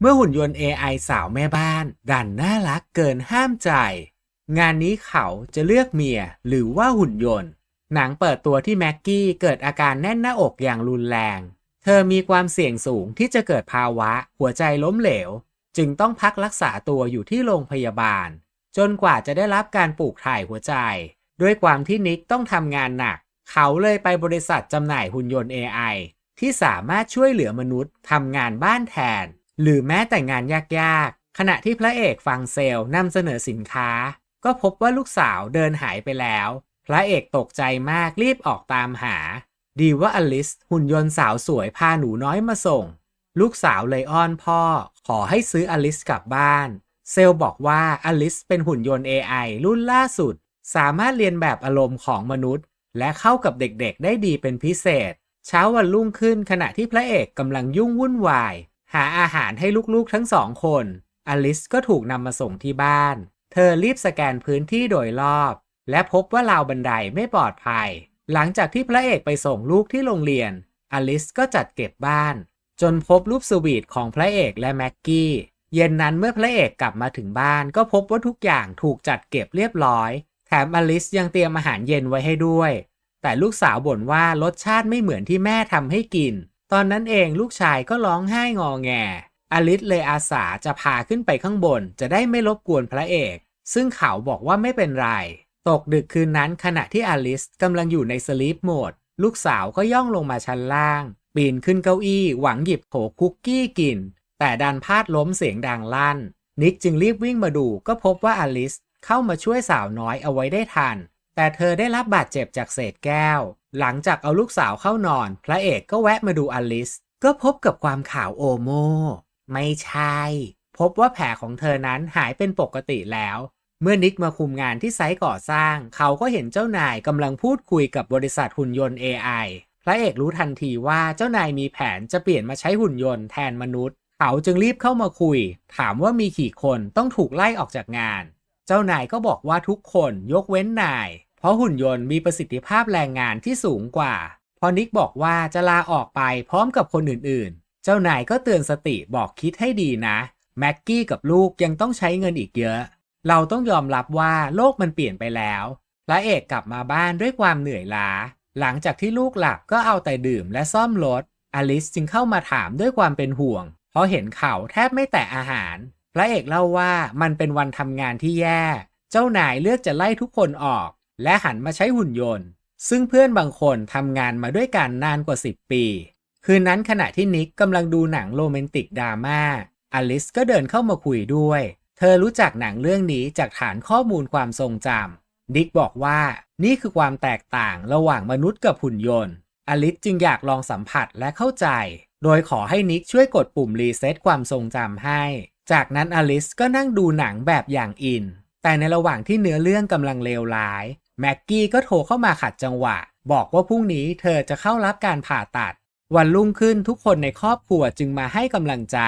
เมื่อหุ่นยนต์ AI สาวแม่บ้าน ดันน่ารักเกินห้ามใจ งานนี้เขาจะเลือกเมียหรือว่าหุ่นยนต์ หนังเปิดตัวที่แม็กกี้เกิดอาการแน่นหน้าอกอย่างรุนแรง เธอมีความเสี่ยงสูงที่จะเกิดภาวะ หัวใจล้มเหลว จึงต้องพักรักษาตัวอยู่ที่โรงพยาบาล จนกว่าจะได้รับการปลูกถ่ายหัวใจ ด้วยความที่นิกต้องทำงานหนัก เขาเลยไปบริษัทจำหน่ายหุ่นยนต์ AI ที่สามารถช่วยเหลือมนุษย์ทำงานบ้านแทน หรือแม้แต่งานยากๆ ขณะที่พระเอกฟังเซลล์นำเสนอสินค้า ก็พบว่าลูกสาวเดินหายไปแล้ว พระเอกตกใจมากรีบออกตามหา ดีว่าอลิสหุ่นยนต์สาวสวยพาหนูน้อยมาส่ง ลูกสาวเลยอ้อนพ่อ ขอให้ซื้ออลิสกลับบ้าน เซลล์บอกว่าอลิสเป็นหุ่นยนต์ AI รุ่นล่าสุด สามารถเรียนแบบอารมณ์ของมนุษย์ และเข้ากับเด็กๆ ได้ดีเป็นพิเศษ เช้าวันรุ่งขึ้นขณะที่พระเอกกำลังยุ่งวุ่นวาย หาอาหารให้ลูกๆทั้งสองคน อลิสก็ถูกนำมาส่งที่บ้าน เธอรีบสแกนพื้นที่โดยรอบ และพบว่าราวบันไดไม่ปลอดภัย หลังจากที่พระเอกไปส่งลูกที่โรงเรียน อลิสก็จัดเก็บบ้าน จนพบรูปสวีทของพระเอกและแม็กกี้ เย็นนั้นเมื่อพระเอกกลับมาถึงบ้าน ก็พบว่าทุกอย่างถูกจัดเก็บเรียบร้อย แถมอลิสยังเตรียมอาหารเย็นไว้ให้ด้วย แต่ลูกสาวบ่นว่ารสชาติไม่เหมือนที่แม่ทำให้กิน ตอนนั้นเองลูกชายก็ร้องไห้งอแง อลิสเลยอาสาจะพาขึ้นไปข้างบน จะได้ไม่รบกวนพระเอก ซึ่งเขาบอกว่าไม่เป็นไร ตกดึกคืนนั้นขณะที่อลิสกำลังอยู่ในสลีปโหมด ลูกสาวก็ย่องลงมาชั้นล่าง ปีนขึ้นเก้าอี้ หวังหยิบโถคุกกี้กิน แต่ดันพลาดล้มเสียงดังลั่น นิกจึงรีบวิ่งมาดูก็พบว่าอลิสเข้ามาช่วยสาวน้อยเอาไว้ได้ทัน แต่เธอได้รับบาดเจ็บจากเศษแก้วหลังจากเอาลูกสาวเข้านอน พระเอกก็แวะมาดูอลิส ก็พบกับความขาวโอโม ไม่ใช่ พบว่าแผลของเธอนั้นหายเป็นปกติแล้ว เมื่อนิกมาคุมงานที่ไซต์ก่อสร้าง เขาก็เห็นเจ้านายกำลังพูดคุยกับบริษัทหุ่นยนต์ AI พระเอกรู้ทันทีว่าเจ้านายมีแผนจะเปลี่ยนมาใช้หุ่นยนต์แทนมนุษย์ เขาจึงรีบเข้ามาคุย ถามว่ามีกี่คนต้องถูกไล่ออกจากงาน เจ้านายก็บอกว่าทุกคนยกเว้นนาย ราะหุ่นยนต์มีประสิทธิภาพแรงงานที่สูงกว่า พอนิกบอกว่าจะลาออกไปพร้อมกับคนอื่นๆ เจ้านายก็เตือนสติบอกคิดให้ดีนะแม็กกี้กับลูกยังต้องใช้เงินอีกเยอะ เราต้องยอมรับว่าโลกมันเปลี่ยนไปแล้วพระเอกกลับมาบ้านด้วยความเหนื่อยล้า หลังจากที่ลูกหลับก็เอาแต่ดื่มและซ่อมรถ อลิสจึงเข้ามาถามด้วยความเป็นห่วง เพราะเห็นเขาแทบไม่แตะอาหาร พระเอกเล่าว่ามันเป็นวันทำงานที่แย่ เจ้านายเลือกจะไล่ทุกคนออก และหันมาใช้หุ่นยนต์ ซึ่งเพื่อนบางคนทำงานมาด้วยกันนานกว่า 10 ปี คืนนั้นขณะที่นิกกำลังดูหนังโรแมนติกดราม่าอลิสก็เดินเข้ามาคุยด้วย เธอรู้จักหนังเรื่องนี้จากฐานข้อมูลความทรงจำนิกบอกว่านี่คือความแตกต่างระหว่างมนุษย์กับหุ่นยนต์ อลิสจึงอยากลองสัมผัสและเข้าใจ โดยขอให้นิกช่วยกดปุ่มรีเซ็ตความทรงจำให้ จากนั้นอลิสก็นั่งดูหนังแบบอย่างอิน แต่ในระหว่างที่เนื้อเรื่องกำลังเลวร้าย แม็กกี้ก็โทรเข้ามาขัดจังหวะ บอกว่าพรุ่งนี้เธอจะเข้ารับการผ่าตัด วันรุ่งขึ้นทุกคนในครอบครัวจึงมาให้กำลังใจ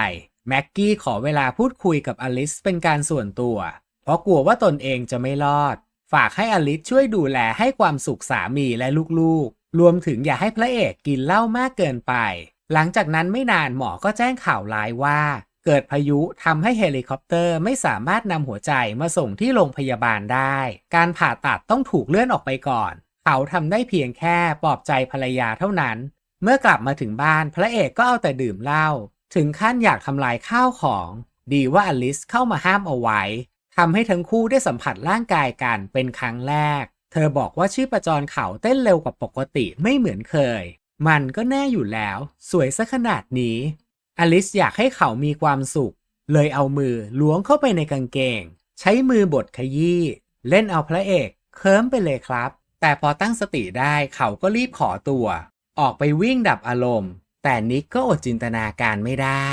แม็กกี้ขอเวลาพูดคุยกับอลิสเป็นการส่วนตัว เพราะกลัวว่าตนเองจะไม่รอด ฝากให้อลิสช่วยดูแลให้ความสุขสามีและลูกๆ รวมถึงอย่าให้พระเอกกินเหล้ามากเกินไป หลังจากนั้นไม่นานหมอก็แจ้งข่าวร้ายว่า เกิดพายุทำให้เฮลิคอปเตอร์ไม่สามารถนำหัวใจมาส่งที่โรงพยาบาลได้ การผ่าตัดต้องถูกเลื่อนออกไปก่อน เขาทำได้เพียงแค่ปลอบใจภรรยาเท่านั้น เมื่อกลับมาถึงบ้านพระเอกก็เอาแต่ดื่มเหล้าถึงขั้นอยากทำลายข้าวของ ดีว่าอลิสเข้ามาห้ามเอาไว้ทำให้ทั้งคู่ได้สัมผัสร่างกายกันเป็นครั้งแรก เธอบอกว่าชีพจรเขาเต้นเร็วกว่าปกติไม่เหมือนเคย มันก็แน่อยู่แล้ว สวยซะขนาดนี้ อลิสอยากให้เขามีความสุข เลยเอามือล้วงเข้าไปในกางเกง ใช้มือบดขยี้ เล่นเอาพระเอกเคิมไปเลยครับ แต่พอตั้งสติได้เขาก็รีบขอตัว ออกไปวิ่งดับอารมณ์ แต่นิกก็อดจินตนาการไม่ได้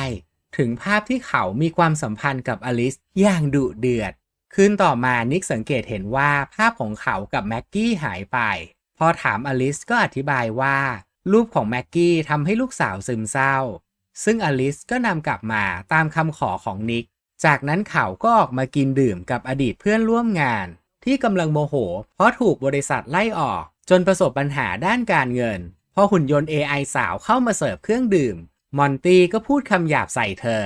ถึงภาพที่เขามีความสัมพันธ์กับอลิสอย่างดุเดือด คืนต่อมานิกสังเกตเห็นว่าภาพของเขากับแม็กกี้หายไป พอถามอลิสก็อธิบายว่า รูปของแม็กกี้ทำให้ลูกสาวซึมเศร้า ซึ่งอลิสก็นำกลับมาตามคำขอของนิก จากนั้นเขาก็ออกมากินดื่มกับอดีตเพื่อนร่วมงาน ที่กำลังโมโห เพราะถูกบริษัทไล่ออก จนประสบปัญหาด้านการเงิน พอหุ่นยนต์ AI สาวเข้ามาเสิร์ฟเครื่องดื่ม มอนตี้ก็พูดคำหยาบใส่เธอ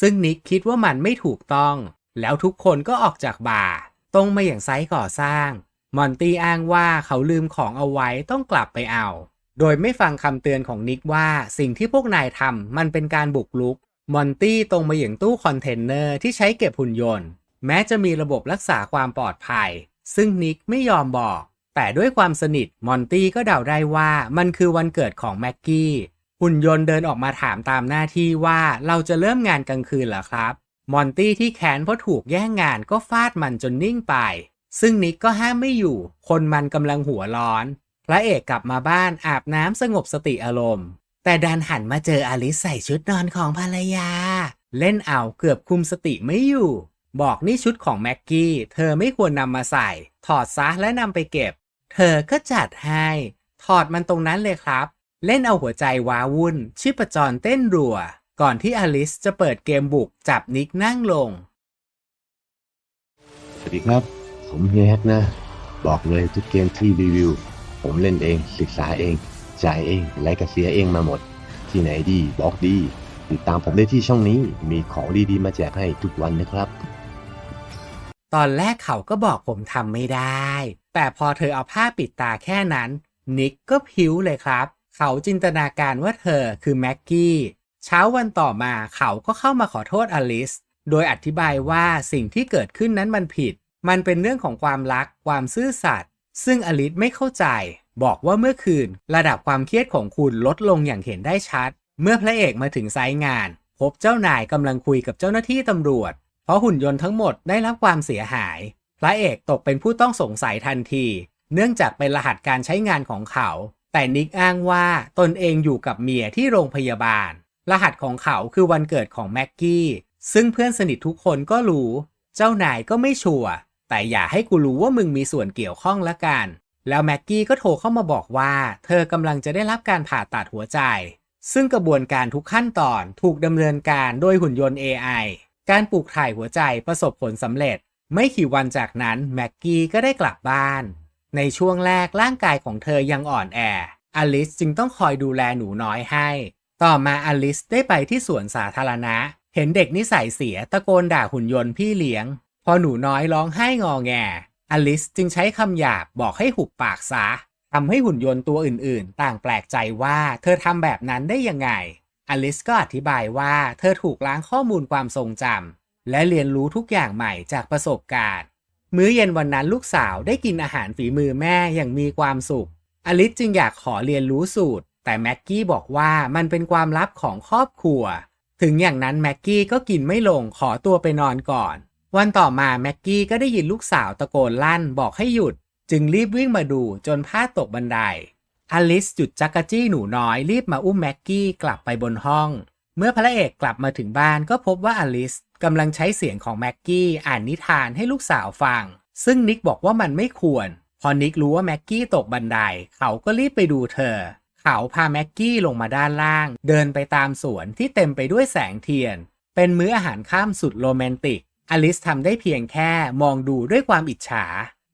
ซึ่งนิกคิดว่ามันไม่ถูกต้อง แล้วทุกคนก็ออกจากบาร์ตรงมาอย่างไซต์ก่อสร้าง มอนตี้อ้างว่าเขาลืมของเอาไว้ต้องกลับไปเอา โดยไม่ฟังคำเตือนของนิกว่าสิ่งที่พวกนายทำมันเป็นการบุกรุก มอนตี้ตรงมาอย่างตู้คอนเทนเนอร์ที่ใช้เก็บหุ่นยนต์ แม้จะมีระบบรักษาความปลอดภัย ซึ่งนิกไม่ยอมบอก แต่ด้วยความสนิทมอนตี้ก็เดาได้ว่ามันคือวันเกิดของแม็กกี้หุ่นยนต์เดินออกมาถามตามหน้าที่ว่าเราจะเริ่มงานกลางคืนเหรอครับ มอนตี้ที่แค้นเพราะถูกแย่งงานก็ฟาดมันจนนิ่งไป ซึ่งนิกก็ห้ามไม่อยู่ คนมันกำลังหัวร้อน พระเอกกลับมาบ้านอาบน้ำสงบสติอารมณ์ แต่ดันหันมาเจออลิสใส่ชุดนอนของภรรยา เล่นเอาเกือบคุมสติไม่อยู่ บอกนี่ชุดของแม็กกี้ เธอไม่ควรนำมาใส่ ถอดซะและนำไปเก็บ เธอก็จัดให้ ถอดมันตรงนั้นเลยครับ เล่นเอาหัวใจว้าวุ่น ชีพจรเต้นรัว ก่อนที่อลิสจะเปิดเกมบุกจับนิกนั่งลง สวัสดีครับ ผมเฮียแฮกนะ บอกเลยทุกเกมที่รีวิว ผมเล่นเอง ศึกษาเอง จ่ายเองและก็เสียเองมาหมด ที่ไหนดีบอกดี ติดตามผมได้ที่ช่องนี้มีของดีๆมาแจกให้ทุกวันนะครับ ตอนแรกเขาก็บอกผมทำไม่ได้ แต่พอเธอเอาผ้าปิดตาแค่นั้น นิกก็พิ้วเลยครับ เขาจินตนาการว่าเธอคือแม็กกี้เช้าวันต่อมาเขาก็เข้ามาขอโทษอลิส โดยอธิบายว่าสิ่งที่เกิดขึ้นนั้นมันผิด มันเป็นเรื่องของความรัก ความซื่อสัตย์ ซึ่งอลิสไม่เข้าใจ บอกว่าเมื่อคืน ระดับความเครียดของคุณลดลงอย่างเห็นได้ชัด เมื่อพระเอกมาถึงไซต์งาน พบเจ้านายกำลังคุยกับเจ้าหน้าที่ตำรวจ เพราะหุ่นยนต์ทั้งหมดได้รับความเสียหาย พระเอกตกเป็นผู้ต้องสงสัยทันที เนื่องจากเป็นรหัสการใช้งานของเขา แต่นิกอ้างว่าตนเองอยู่กับเมียที่โรงพยาบาล รหัสของเขาคือวันเกิดของแม็กกี้ซึ่งเพื่อนสนิททุกคนก็รู้ เจ้านายก็ไม่ชัวร์ แต่อย่าให้กูรู้ว่ามึงมีส่วนเกี่ยวข้องละกัน แล้วแม็กกี้ก็โทรเข้ามาบอกว่า เธอกำลังจะได้รับการผ่าตัดหัวใจ ซึ่งกระบวนการทุกขั้นตอนถูกดำเนินการโดยหุ่นยนต์ AI การปลูกถ่ายหัวใจประสบผลสำเร็จ ไม่กี่วันจากนั้นแม็กกี้ก็ได้กลับบ้าน ในช่วงแรกร่างกายของเธอยังอ่อนแอ อลิสจึงต้องคอยดูแลหนูน้อยให้ ต่อมาอลิสได้ไปที่สวนสาธารณะ เห็นเด็กนิสัยเสียตะโกนด่าหุ่นยนต์พี่เลี้ยง พอหนูน้อยร้องไห้งอแง อลิสจึงใช้คำหยาบบอกให้หุบปากซะทำให้หุ่นยนต์ตัวอื่นๆ ต่างแปลกใจว่าเธอทำแบบนั้นได้ยังไง อลิสก็อธิบายว่าเธอถูกล้างข้อมูลความทรงจำและเรียนรู้ทุกอย่างใหม่จากประสบการณ์ มื้อเย็นวันนั้นลูกสาวได้กินอาหารฝีมือแม่อย่างมีความสุข อลิสจึงอยากขอเรียนรู้สูตร แต่แม็กกี้บอกว่ามันเป็นความลับของครอบครัว ถึงอย่างนั้นแม็กกี้ก็กินไม่ลงขอตัวไปนอนก่อน วันต่อมาแม็กกี้ก็ได้ยินลูกสาวตะโกนลั่นบอกให้หยุด จึงรีบวิ่งมาดูจนพลาดตกบันได อลิสจุดจักรจี้หนูน้อยรีบมาอุ้มแม็กกี้กลับไปบนห้อง เมื่อพระเอกกลับมาถึงบ้านก็พบว่าอลิสกำลังใช้เสียงของแม็กกี้อ่านนิทานให้ลูกสาวฟัง ซึ่งนิกบอกว่ามันไม่ควร พอนิกรู้ว่าแม็กกี้ตกบันได เขาก็รีบไปดูเธอ เขาพาแม็กกี้ลงมาด้านล่าง เดินไปตามสวนที่เต็มไปด้วยแสงเทียน เป็นมื้ออาหารข้ามสุดโรแมนติก อลิสทำได้เพียงแค่มองดูด้วยความอิจฉา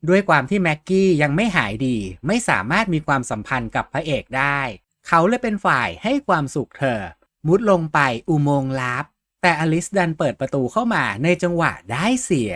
ด้วยความที่แม็กกี้ยังไม่หายดี ไม่สามารถมีความสัมพันธ์กับพระเอกได้ เขาเลยเป็นฝ่ายให้ความสุขเธอ มุดลงไปอุโมงค์ลับ แต่อลิสดันเปิดประตูเข้ามาในจังหวะได้เสีย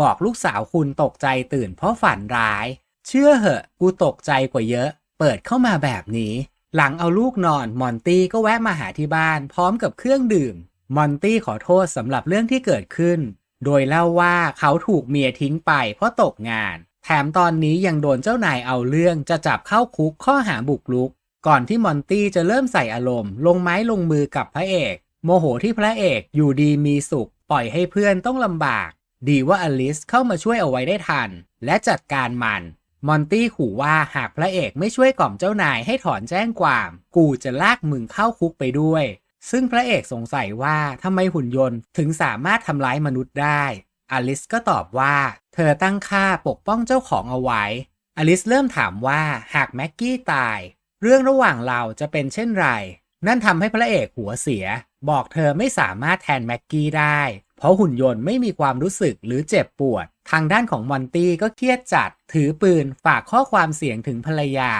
บอกลูกสาวคุณตกใจตื่นเพราะฝันร้าย เชื่อเหอะกูตกใจกว่าเยอะ เปิดเข้ามาแบบนี้ หลังเอาลูกนอนมอนตี้ก็แวะมาหาที่บ้าน พร้อมกับเครื่องดื่ม มอนตี้ขอโทษสำหรับเรื่องที่เกิดขึ้น โดยเล่าว่าเขาถูกเมียทิ้งไปเพราะตกงาน แถมตอนนี้ยังโดนเจ้านายเอาเรื่องจะจับเข้าคุกข้อหาบุกรุก ก่อนที่มอนตี้จะเริ่มใส่อารมณ์ ลงไม้ลงมือกับพระเอก โมโหที่พระเอกอยู่ดีมีสุข ปล่อยให้เพื่อนต้องลำบาก ดีว่าอลิสเข้ามาช่วยเอาไว้ได้ทัน และจัดการมันมอนตี้ขู่ว่าหากพระเอกไม่ช่วยกล่อมเจ้านายให้ถอนแจ้งความ กูจะลากมึงเข้าคุกไปด้วย ซึ่งพระเอกสงสัยว่าทำไมหุ่นยนต์ถึงสามารถทำร้ายมนุษย์ได้ อลิสก็ตอบว่า เธอตั้งค่าปกป้องเจ้าของเอาไว้ อลิสเริ่มถามว่าหากแม็กกี้ตาย เรื่องระหว่างเราจะเป็นเช่นไร นั่นทำให้พระเอกหัวเสีย บอกเธอไม่สามารถแทนแม็กกี้ได้ เพราะหุ่นยนต์ไม่มีความรู้สึกหรือเจ็บปวด ทางด้านของมอนตี้ก็เครียดจัด ถือปืนฝากข้อความเสียงถึงภรรยา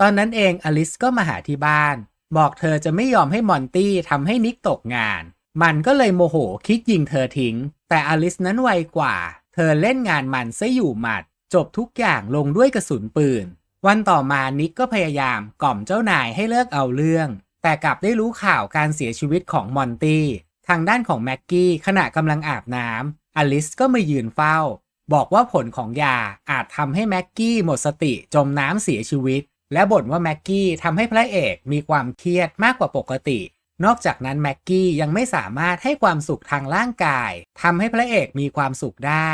ตอนนั้นเองอลิสก็มาหาที่บ้าน บอกเธอจะไม่ยอมให้มอนตี้ทำให้นิกตกงาน มันก็เลยโมโหคิดยิงเธอทิ้ง แต่อลิสนั้นไวกว่า เธอเล่นงานมันซะอยู่หมัด จบทุกอย่างลงด้วยกระสุนปืน วันต่อมานิกก็พยายามกล่อมเจ้านายให้เลิกเอาเรื่อง แต่กลับได้รู้ข่าวการเสียชีวิตของมอนตี้ ทางด้านของแม็กกี้ขณะกำลังอาบน้ำอลิสก็มายืนเฝ้า บอกว่าผลของยาอาจทำให้แม็กกี้หมดสติจมน้ำเสียชีวิต และบ่นว่าแม็กกี้ทำให้พระเอกมีความเครียดมากกว่าปกติ นอกจากนั้นแม็กกี้ยังไม่สามารถให้ความสุขทางร่างกายทำให้พระเอกมีความสุขได้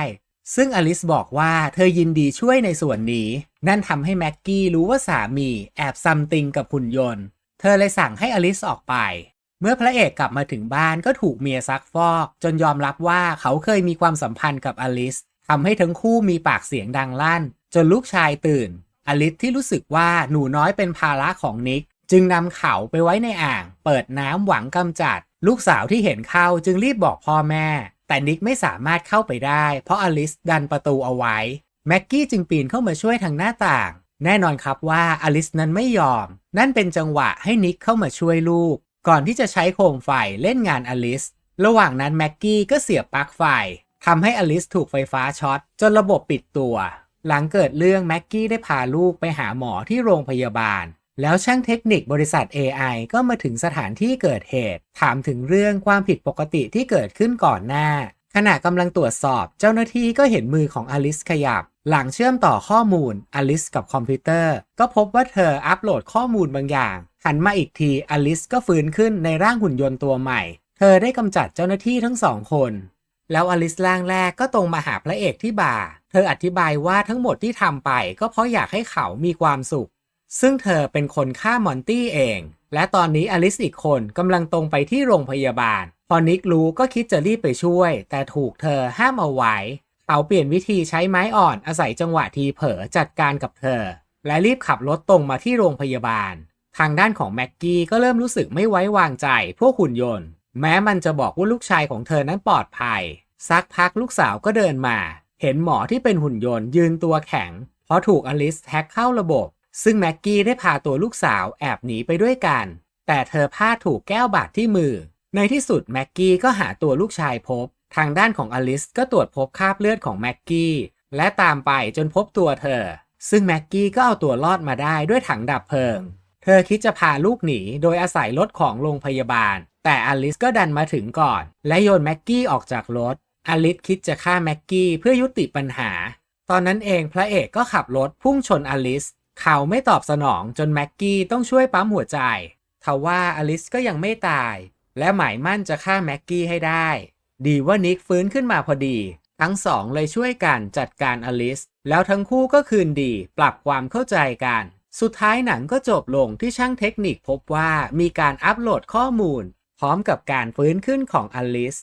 ซึ่งอลิสบอกว่าเธอยินดีช่วยในส่วนนี้ นั่นทำให้แม็กกี้รู้ว่าสามีแอบซัมติงกับหุ่นยนต์ เธอเลยสั่งให้อลิสออกไป เมื่อพระเอกกลับมาถึงบ้านก็ถูกเมียซักฟอก จนยอมรับว่าเขาเคยมีความสัมพันธ์กับอลิสทำให้ทั้งคู่มีปากเสียงดังลั่น จนลูกชายตื่น อลิสที่รู้สึกว่าหนูน้อยเป็นภาระของนิก จึงนำเขาไปไว้ในอ่าง เปิดน้ำหวังกำจัด ลูกสาวที่เห็นเข้าจึงรีบบอกพ่อแม่ แต่นิกไม่สามารถเข้าไปได้ เพราะอลิสดันประตูเอาไว้แม็กกี้จึงปีนเข้ามาช่วยทางหน้าต่าง แน่นอนครับว่าอลิสนั้นไม่ยอม นั่นเป็นจังหวะให้นิกเข้ามาช่วยลูก ก่อนที่จะใช้โคมไฟเล่นงานอลิสระหว่างนั้นแม็กกี้ก็เสียบปลั๊กไฟทำให้อลิสถูกไฟฟ้าช็อตจนระบบปิดตัว หลังเกิดเรื่องแม็กกี้ได้พาลูกไปหาหมอที่โรงพยาบาล แล้วช่างเทคนิคบริษัท AI ก็มาถึงสถานที่เกิดเหตุ ถามถึงเรื่องความผิดปกติที่เกิดขึ้นก่อนหน้า ขณะกำลังตรวจสอบเจ้าหน้าที่ก็เห็นมือของอลิสขยับ หลังเชื่อมต่อข้อมูลอลิสกับคอมพิวเตอร์ ก็พบว่าเธออัปโหลดข้อมูลบางอย่างหันมาอีกทีอลิสก็ฟื้นขึ้นในร่างหุ่นยนต์ตัวใหม่ เธอได้กำจัดเจ้าหน้าที่ทั้งสองคน แล้วอลิสร่างแรกก็ตรงมาหาพระเอกที่บาร์ เธออธิบายว่าทั้งหมดที่ทำไปก็เพราะอยากให้เขามีความสุข ซึ่งเธอเป็นคนฆ่ามอนตี้เอง และตอนนี้อลิสอีกคนกำลังตรงไปที่โรงพยาบาล พอนิกรู้ก็คิดจะรีบไปช่วย แต่ถูกเธอห้ามเอาไว้ เขาเปลี่ยนวิธีใช้ไม้อ่อนอาศัยจังหวะทีเผลอจัดการกับเธอ และรีบขับรถตรงมาที่โรงพยาบาล ทางด้านของแม็กกี้ก็เริ่มรู้สึกไม่ไว้วางใจพวกหุ่นยนต์ แม้มันจะบอกว่าลูกชายของเธอนั้นปลอดภัย สักพักลูกสาวก็เดินมา เห็นหมอที่เป็นหุ่นยนต์ยืนตัวแข็ง เพราะถูกอลิสแฮ็กเข้าระบบ ซึ่งแม็กกี้ได้พาตัวลูกสาวแอบหนีไปด้วยกัน แต่เธอพลาดถูกแก้วบาดที่มือ ในที่สุดแม็กกี้ก็หาตัวลูกชายพบ ทางด้านของอลิสก็ตรวจพบคราบเลือดของแม็กกี้และตามไปจนพบตัวเธอ ซึ่งแม็กกี้ก็เอาตัวรอดมาได้ด้วยถังดับเพลิง เธอคิดจะพาลูกหนีโดยอาศัยรถของโรงพยาบาล แต่อลิสก็ดันมาถึงก่อน และโยนแม็กกี้ออกจากรถ อลิสคิดจะฆ่าแม็กกี้เพื่อยุติปัญหา ตอนนั้นเองพระเอกก็ขับรถพุ่งชนอลิส เขาไม่ตอบสนองจนแม็กกี้ต้องช่วยปั๊มหัวใจทว่าอลิสก็ยังไม่ตาย และหมายมั่นจะฆ่าแม็กกี้ให้ได้ ดีว่านิกฟื้นขึ้นมาพอดี ทั้งสองเลยช่วยกันจัดการอลิส แล้วทั้งคู่ก็คืนดีปรับความเข้าใจกัน สุดท้ายหนังก็จบลงที่ช่างเทคนิคพบว่ามีการอัปโหลดข้อมูล พร้อมกับการฟื้นขึ้นของอลิส